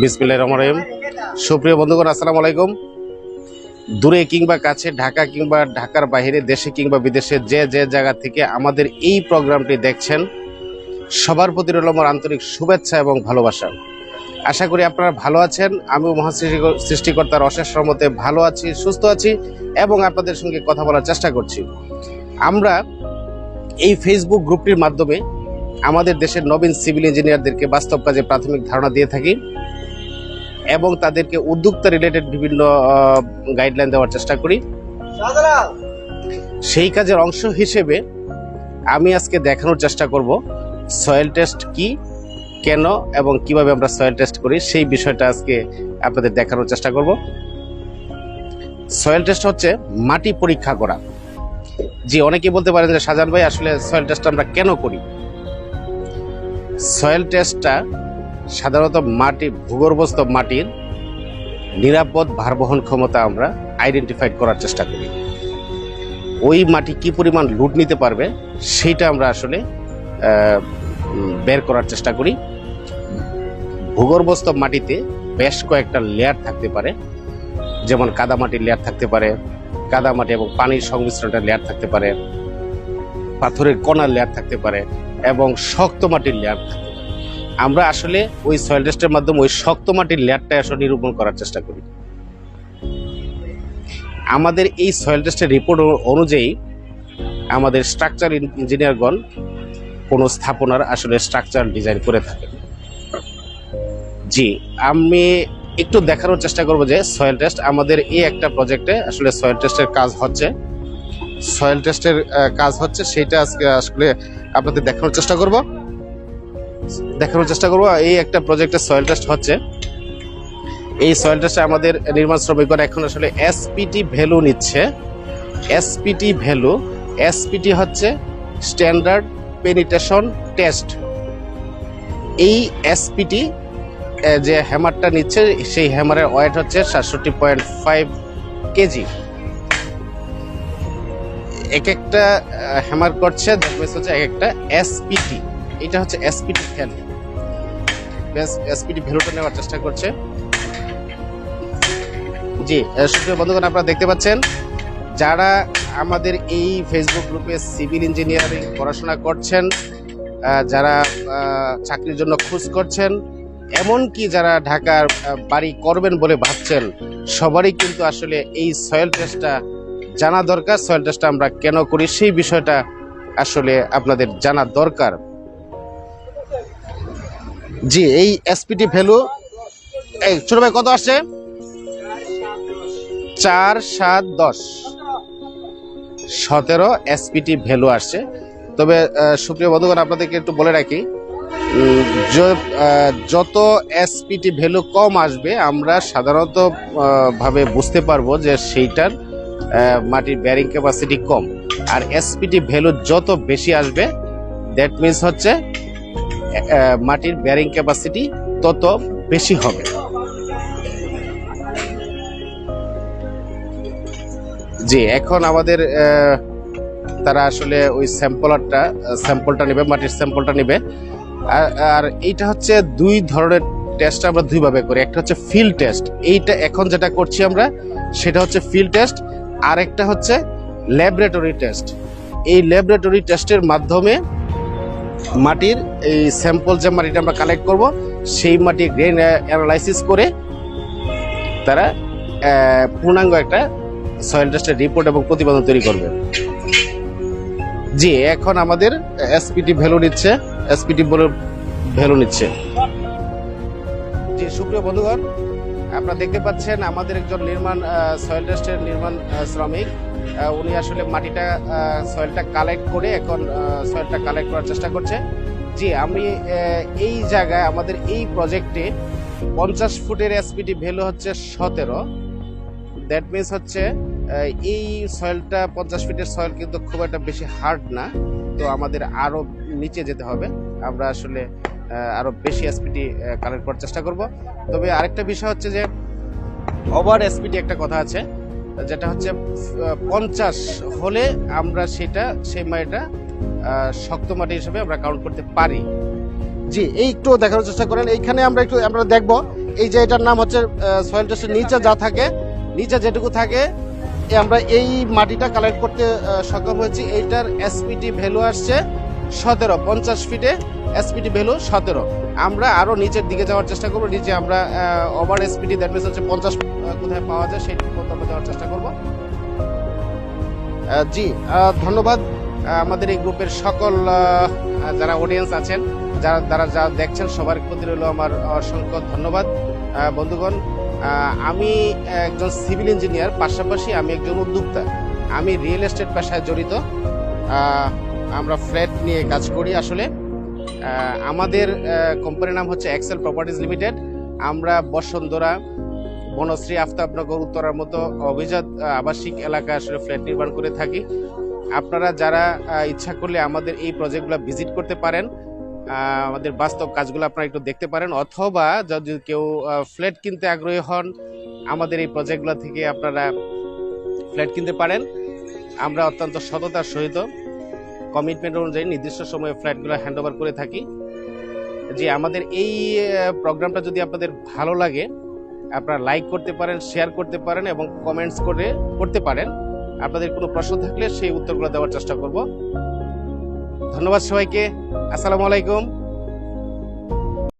বিসমিল্লাহির রহমানির রহিম। সুপ্রিয় বন্ধুগণ, আসসালামু আলাইকুম। দূরে কিংবা কাছে, ঢাকা কিংবা ঢাকার বাইরে, দেশে কিংবা বিদেশে, যে যে জায়গা থেকে আমাদের এই প্রোগ্রামটি দেখছেন, সবার প্রতি রইল আমার আন্তরিক শুভেচ্ছা এবং ভালোবাসা। আশা করি আপনারা ভালো আছেন। আমি মহা সৃষ্টিকর্তার অশেষ রহমতে ভালো আছি, সুস্থ আছি এবং আপনাদের সঙ্গে কথা বলার চেষ্টা করছি। আমরা এই ফেসবুক গ্রুপটির মাধ্যমে আমাদের দেশের নবীন সিভিল ইঞ্জিনিয়ারদেরকে বাস্তব কাজে প্রাথমিক ধারণা দিয়ে থাকি এবং তাদেরকে উদ্যোক্তা রিলেটেড বিভিন্ন গাইডলাইন দেওয়ার চেষ্টা করি। সেই কাজের অংশ হিসেবে আমি আজকে দেখানোর চেষ্টা করব সয়েল টেস্ট কি, কেন এবং কীভাবে আমরা সয়েল টেস্ট করি, সেই বিষয়টা আজকে আপনাদের দেখানোর চেষ্টা করব। সয়েল টেস্ট হচ্ছে মাটি পরীক্ষা করা। জি অনেকে বলতে পারেন যে সাজান ভাই, আসলে সয়েল টেস্ট আমরা কেন করি? সয়েল টেস্টটা সাধারণত মাটি, ভূগর্ভস্থ মাটির নিরাপদ ভারবহন ক্ষমতা আমরা আইডেন্টিফাইড করার চেষ্টা করি। ওই মাটি কি পরিমাণ লুট নিতে পারবে, সেইটা আমরা আসলে বের করার চেষ্টা করি। ভূগর্ভস্থ মাটিতে বেশ কয়েকটা লেয়ার থাকতে পারে, যেমন কাদামাটির লেয়ার থাকতে পারে কাদামাটি এবং পানির সংমিশ্রণটা লেয়ার থাকতে পারে, পাথরের কণার লেয়ার থাকতে পারে। এবং শক্ত মাটির লেয়ার আমরা আসলে ওই সয়েল টেস্টের মাধ্যমে ওই শক্ত মাটির লেয়ারটা আসলে নিরূপণ করার চেষ্টা করি। আমাদের এই সয়েল টেস্টের রিপোর্ট অনুযায়ী আমাদের স্ট্রাকচার ইঞ্জিনিয়ারগণ কোনো স্থাপনার আসলে স্ট্রাকচার ডিজাইন করে থাকে জি, আমি একটু দেখানোর চেষ্টা করব যে সয়েল টেস্ট আমাদের এই একটা প্রজেক্টে আসলে সয়েল টেস্টের কাজ হচ্ছে। সয়েল টেস্টের কাজ হচ্ছে সেইটা আজকে আসলে আপনাদের দেখানোর চেষ্টা করব। দেখানোর চেষ্টা করব এই একটা প্রজেক্টের সয়েল টেস্ট হচ্ছে। এই সয়েল টেস্টে আমাদের নির্মাণ শ্রমিকরা এখন আসলে এসপিটি ভ্যালু নিচ্ছে। এসপিটি ভ্যালু এসপিটি হচ্ছে স্ট্যান্ডার্ড পেনিটেশন টেস্ট এই এসপিটি যে হ্যামারটা নিচ্ছে, সেই হ্যামারের ওয়েট হচ্ছে সাতষট্টি পয়েন্ট ফাইভ কেজি। এক একটা হ্যামার করছে দ্যাট হচ্ছে এক একটা এসপিটি এটা হচ্ছে এসপিটি ভ্যালু এসপিটি ভ্যালুটা নেওয়ার চেষ্টা করছে। জি সুপ্রিয় বন্ধুগণ, আপনারা দেখতে পাচ্ছেন, যারা আমাদের এই ফেসবুক গ্রুপে সিভিল ইঞ্জিনিয়ারিং পড়াশোনা করছেন যারা চাকরির জন্য খোঁজ করছেন, এমনকি যারা ঢাকার বাড়ি করবেন বলে ভাবছেন, সবারই কিন্তু আসলে এই সয়েল টেস্টটা জানা দরকার সয়েল টেস্টটা আমরা কেন করি, সেই বিষয়টা আসলে আপনাদের জানা দরকার। জি, এই এসপিটি ভ্যালু এই ছোট ভাই কত আসছে? চার সাত দশ। সতেরো এসপিটি ভ্যালু আসছে। তবে সুপ্রিয় বন্ধুগণ, আপনাদেরকে একটু বলে রাখি যত এসপিটি ভ্যালু কম আসবে, আমরা সাধারণত ভাবে বুঝতে পারব যে সেইটার মাটির ব্যারিং ক্যাপাসিটি কম আর এসপিটি ভ্যালু যত বেশি আসবে দ্যাট মিনস হচ্ছে মাটির ব্যারিং ক্যাপাসিটি তত বেশি হবে। জি, এখন আমাদের তারা আসলে ওই স্যাম্পলারটা স্যাম্পলটা নেবে, মাটির স্যাম্পলটা নেবে। আর এইটা হচ্ছে দুই ধরনের টেস্ট আমরা দুইভাবে করি। একটা হচ্ছে ফিল্ড টেস্ট এইটা এখন যেটা করছি আমরা, সেটা হচ্ছে ফিল্ড টেস্ট আর একটা হচ্ছে ল্যাবরেটরি টেস্ট এই ল্যাবরেটরি টেস্টের মাধ্যমে মাটির এই স্যাম্পল যে মাটিটা আমরা কালেক্ট করব, সেই মাটি গ্রেন অ্যানালাইসিস করে তারা পূর্ণাঙ্গ একটা সয়েল টেস্টের রিপোর্ট এবং প্রতিবেদন তৈরি করবে। জি, এখন আমাদের এসপিটি ভ্যালু নিচ্ছে এসপিটি ভ্যালু নিচ্ছে। জি, সুপ্রিয় বন্ধুগণ আপনারা দেখতে পাচ্ছেন আমাদের একজন নির্মাণ সয়েল টেস্টের নির্মাণ শ্রমিক। উনি আসলে মাটিটা সয়েলটা কালেক্ট করে এখন সয়েলটা কালেক্ট করার চেষ্টা করছে। জি, আমি এই জায়গায় আমাদের এই প্রজেক্টে পঞ্চাশ ফুটের এসপিটি ভ্যালু হচ্ছে সতেরো। দ্যাট মিনস হচ্ছে এই সয়েলটা পঞ্চাশ ফিটের সয়েল কিন্তু খুব একটা বেশি হার্ড না। তো আমাদের আরও নিচে যেতে হবে। আমরা আসলে আহ, আরও বেশি এসপিটি কালেক্ট করার চেষ্টা করব। তবে আরেকটা বিষয় হচ্ছে যে ওভার এসপিটি একটা কথা আছে যেটা হচ্ছে পঞ্চাশ হলে আমরা সেটা সেই মাটিটা শক্ত মাটি হিসেবে আমরা কাউন্ট করতে পারি। জি এই একটু দেখানোর চেষ্টা করেন। এইখানে আমরা একটু আমরা দেখব। এই যে এটার নাম হচ্ছে সয়েল টেস্টের নিচে যা থাকে। নিচে যেটুকু থাকে আমরা এই মাটিটা কালেক্ট করতে সক্ষম হয়েছি। এইটার এসপিটি ভ্যালু আসছে সতেরো, পঞ্চাশ ফিটে এসপিটি ভ্যালু সতেরো। আমরা আরও নিচের দিকে যাওয়ার চেষ্টা করব, নিচে আমরা ওভার এসপিটি দ্যাট মিনস হচ্ছে পঞ্চাশ কোথায় পাওয়া যায় সেই পর্যন্ত আমরা যাওয়ার চেষ্টা করব। জি ধন্যবাদ। আমাদের এই গ্রুপের সকল যারা অডিয়েন্স আছেন, যারা যারা যা দেখছেন, সবার প্রতি রইল আমার অসংখ্য ধন্যবাদ। বন্ধুগণ আমি একজন সিভিল ইঞ্জিনিয়ার পাশাপাশি আমি একজন উদ্যোক্তা। আমি রিয়েল এস্টেট পেশায় জড়িত। আমরা ফ্ল্যাট নিয়ে কাজ করি আসলে। আমাদের কোম্পানির নাম হচ্ছে এক্সেল প্রপার্টিজ লিমিটেড আমরা বসুন্ধরা বনশ্রী, আফতাবনগর, উত্তরার মতো অভিজাত আবাসিক এলাকায় আসলে ফ্ল্যাট নির্মাণ করে থাকি। আপনারা যারা ইচ্ছা করলে আমাদের এই প্রজেক্টগুলো ভিজিট করতে পারেন। আমাদের বাস্তব কাজগুলো আপনারা একটু দেখতে পারেন। অথবা যদি কেউ ফ্ল্যাট কিনতে আগ্রহী হন, আমাদের এই প্রজেক্টগুলো থেকে আপনারা ফ্ল্যাট কিনতে পারেন। আমরা অত্যন্ত সততার সহিত কমিটমেন্ট অনুযায়ী নির্দিষ্ট সময়ে ফ্ল্যাটগুলো হ্যান্ড ওভার করে থাকি। যে আমাদের এই প্রোগ্রামটা যদি আপনাদের ভালো লাগে, আপনারা লাইক করতে পারেন শেয়ার করতে পারেন এবং কমেন্টস করে, করতে পারেন। আপনাদের কোনো প্রশ্ন থাকলে সেই উত্তরগুলো দেওয়ার চেষ্টা করব। ধন্যবাদ সবাইকে। আসসালামু আলাইকুম।